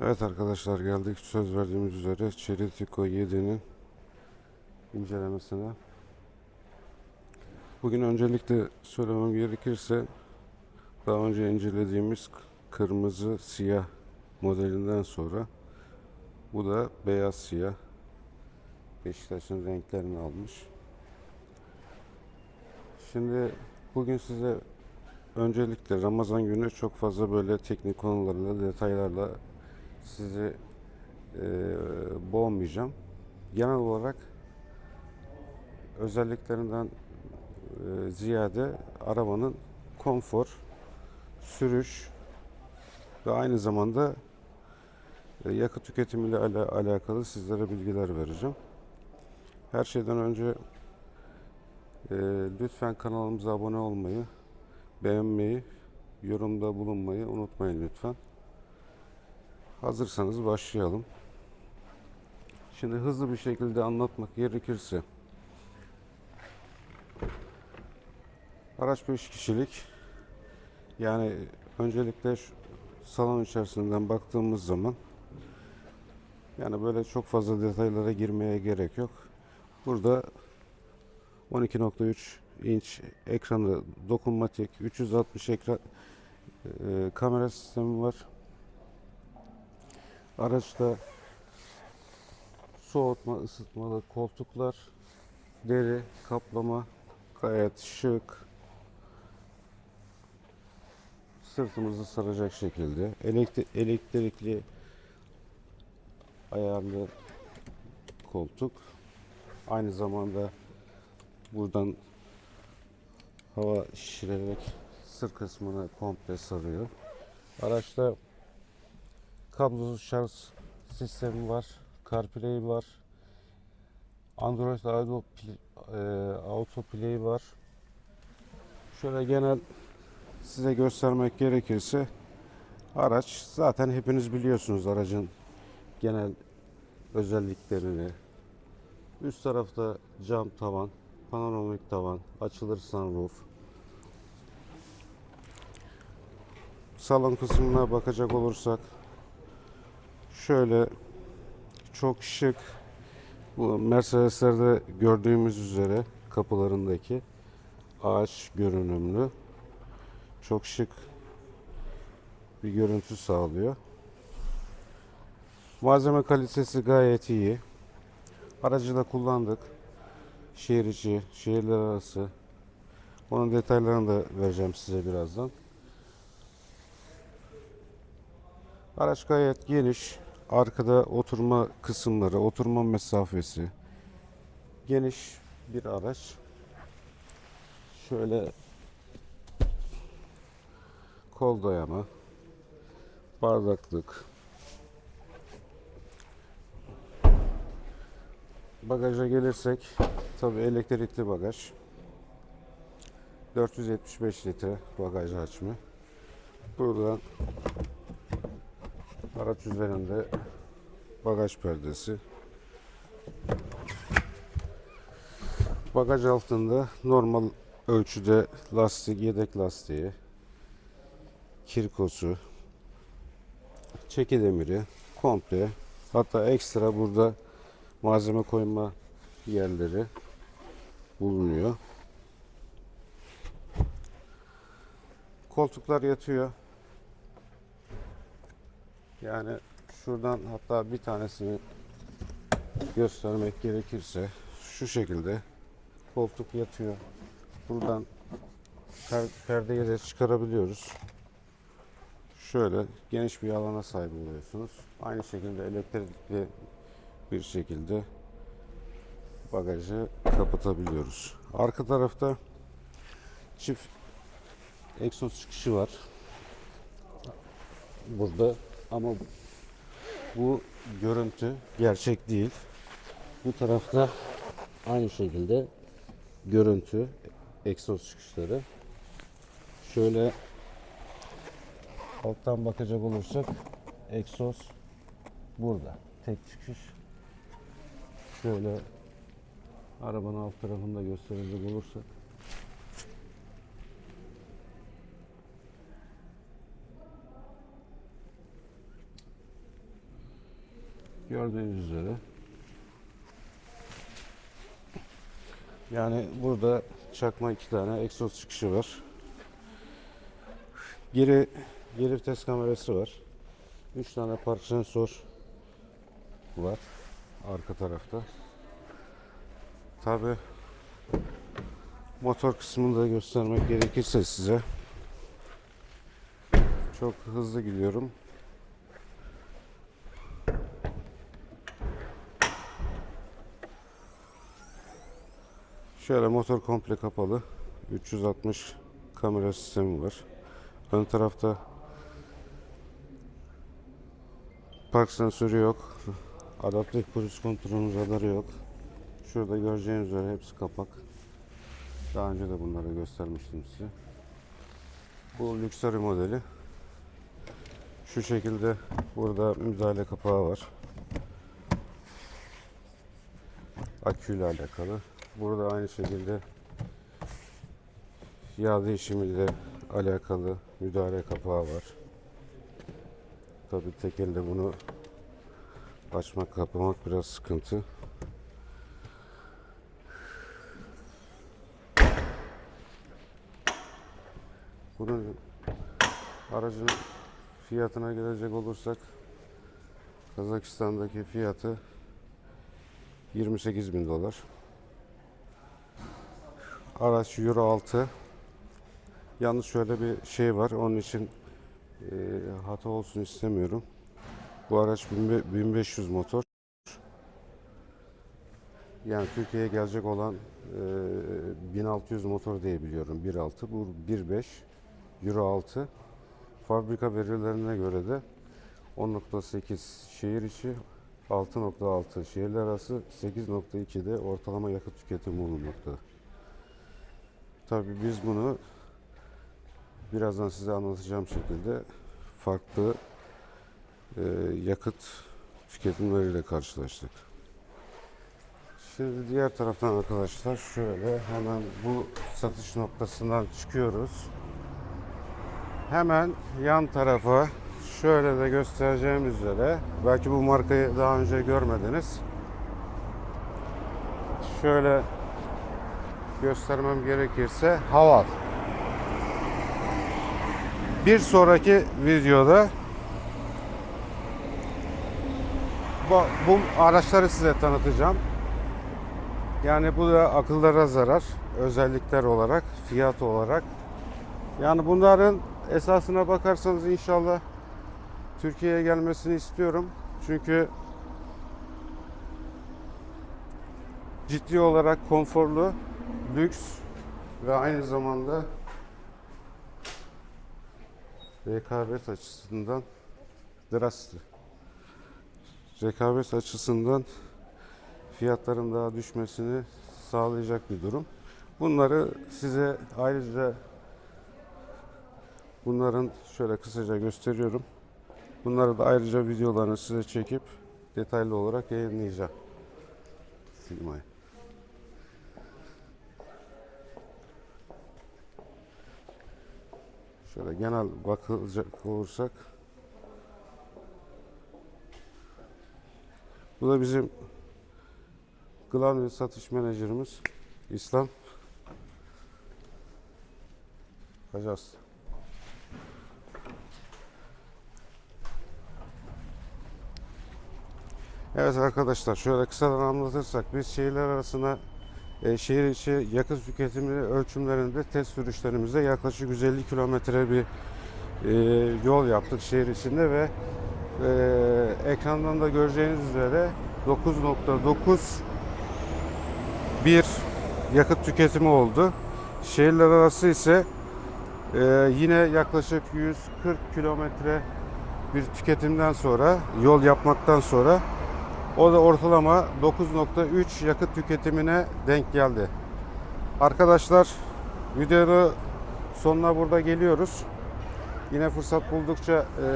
Evet arkadaşlar geldik söz verdiğimiz üzere Chery Tico 7'nin incelemesine. Bugün öncelikle söylemem gerekirse daha önce incelediğimiz kırmızı siyah modelinden sonra bu da beyaz siyah Beşiktaş'ın renklerini almış. Şimdi bugün size öncelikle Ramazan günü çok fazla böyle teknik konularla, detaylarla sizi e, boğmayacağım. Genel olarak özelliklerinden e, ziyade arabanın konfor, sürüş ve aynı zamanda e, yakıt tüketimiyle ala- alakalı sizlere bilgiler vereceğim. Her şeyden önce e, lütfen kanalımıza abone olmayı, beğenmeyi, yorumda bulunmayı unutmayın lütfen. Hazırsanız başlayalım. Şimdi hızlı bir şekilde anlatmak gerekirse araç 5 kişilik yani öncelikle şu salon içerisinden baktığımız zaman yani böyle çok fazla detaylara girmeye gerek yok. Burada 12.3 inç ekranı dokunmatik 360 ekran e, kamera sistemi var. Araçta soğutma, ısıtmalı koltuklar, deri, kaplama, gayet şık. Sırtımızı saracak şekilde. Elektri- elektrikli ayarlı koltuk. Aynı zamanda buradan hava şişirerek sır kısmını komple sarıyor. Araçta kablosuz şarj sistemi var. CarPlay var. Android e, Auto Play var. Şöyle genel size göstermek gerekirse araç zaten hepiniz biliyorsunuz aracın genel özelliklerini. Üst tarafta cam tavan, panoramik tavan, açılır sunroof. Salon kısmına bakacak olursak şöyle çok şık bu Mercedes'lerde gördüğümüz üzere kapılarındaki ağaç görünümlü çok şık bir görüntü sağlıyor. Malzeme kalitesi gayet iyi. Aracı da kullandık. Şehir içi, şehirler arası. Onun detaylarını da vereceğim size birazdan. Araç gayet geniş. Arkada oturma kısımları, oturma mesafesi. Geniş bir araç. Şöyle kol dayama, bardaklık. Bagaja gelirsek, tabi elektrikli bagaj. 475 litre bagaj hacmi. Buradan Araç üzerinde bagaj perdesi. Bagaj altında normal ölçüde lastik, yedek lastiği, kirkosu, çeki demiri komple. Hatta ekstra burada malzeme koyma yerleri bulunuyor. Koltuklar yatıyor. Yani şuradan hatta bir tanesini göstermek gerekirse şu şekilde koltuk yatıyor. Buradan per, perdeyi de çıkarabiliyoruz. Şöyle geniş bir alana sahip oluyorsunuz. Aynı şekilde elektrikli bir şekilde bagajı kapatabiliyoruz. Arka tarafta çift egzoz çıkışı var. Burada ama bu görüntü gerçek değil. Bu tarafta aynı şekilde görüntü egzoz çıkışları. Şöyle alttan bakacak olursak egzoz burada. Tek çıkış. Şöyle arabanın alt tarafında gösterecek olursak Gördüğünüz üzere. Yani burada çakma iki tane egzoz çıkışı var. Geri geri vites kamerası var. Üç tane park sensör var arka tarafta. Tabi motor kısmını da göstermek gerekirse size çok hızlı gidiyorum. Şöyle motor komple kapalı. 360 kamera sistemi var. Ön tarafta park sensörü yok. Adaptif cruise kontrolü radarı yok. Şurada göreceğiniz üzere hepsi kapak. Daha önce de bunları göstermiştim size. Bu Luxury modeli. Şu şekilde burada müdahale kapağı var. Aküyle alakalı. Burada aynı şekilde yağ değişimiyle alakalı müdahale kapağı var. Tabi tek elde bunu açmak kapamak biraz sıkıntı. Bunun aracın fiyatına gelecek olursak Kazakistan'daki fiyatı 28 bin dolar. Araç Euro 6. Yalnız şöyle bir şey var. Onun için e, hata olsun istemiyorum. Bu araç 1500 motor. Yani Türkiye'ye gelecek olan e, 1600 motor diye biliyorum. 1.6 bu 1.5 Euro 6. Fabrika verilerine göre de 10.8 şehir içi 6.6 şehirler arası 8.2'de ortalama yakıt tüketimi bulunmakta. Tabii biz bunu birazdan size anlatacağım şekilde farklı e, yakıt tüketimleriyle karşılaştık. Şimdi diğer taraftan arkadaşlar şöyle hemen bu satış noktasından çıkıyoruz. Hemen yan tarafa şöyle de göstereceğim üzere belki bu markayı daha önce görmediniz. Şöyle göstermem gerekirse Haval. Bir sonraki videoda bu, bu araçları size tanıtacağım. Yani bu da akıllara zarar özellikler olarak, fiyat olarak. Yani bunların esasına bakarsanız inşallah Türkiye'ye gelmesini istiyorum. Çünkü ciddi olarak konforlu, lüks ve aynı zamanda rekabet açısından drastik. Rekabet açısından fiyatların daha düşmesini sağlayacak bir durum. Bunları size ayrıca bunların şöyle kısaca gösteriyorum. Bunları da ayrıca videolarını size çekip detaylı olarak yayınlayacağım. Simay. Şöyle genel bakılacak olursak bu da bizim Glavni satış menajerimiz İslam Kacas. Evet arkadaşlar şöyle kısadan anlatırsak biz şehirler arasına e, şehir içi yakıt tüketimi ölçümlerinde test sürüşlerimizde yaklaşık 150 kilometre bir e, yol yaptık şehir içinde ve e, ekrandan da göreceğiniz üzere 9.9 bir yakıt tüketimi oldu. Şehirler arası ise e, yine yaklaşık 140 kilometre bir tüketimden sonra yol yapmaktan sonra o da ortalama 9.3 yakıt tüketimine denk geldi. Arkadaşlar videonun sonuna burada geliyoruz. Yine fırsat buldukça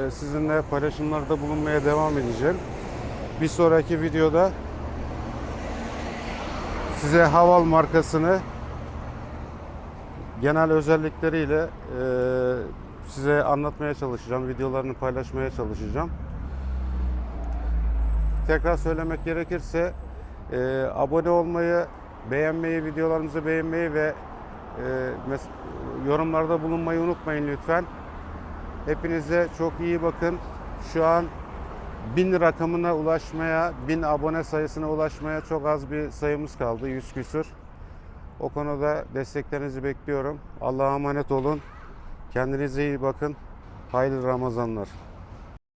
e, sizinle paylaşımlarda bulunmaya devam edeceğim. Bir sonraki videoda size Haval markasını genel özellikleriyle e, size anlatmaya çalışacağım. Videolarını paylaşmaya çalışacağım. Tekrar söylemek gerekirse e, abone olmayı, beğenmeyi, videolarımızı beğenmeyi ve e, yorumlarda bulunmayı unutmayın lütfen. Hepinize çok iyi bakın. Şu an 1000 rakamına ulaşmaya, 1000 abone sayısına ulaşmaya çok az bir sayımız kaldı. 100 küsür. O konuda desteklerinizi bekliyorum. Allah'a emanet olun. Kendinize iyi bakın. Hayırlı Ramazanlar.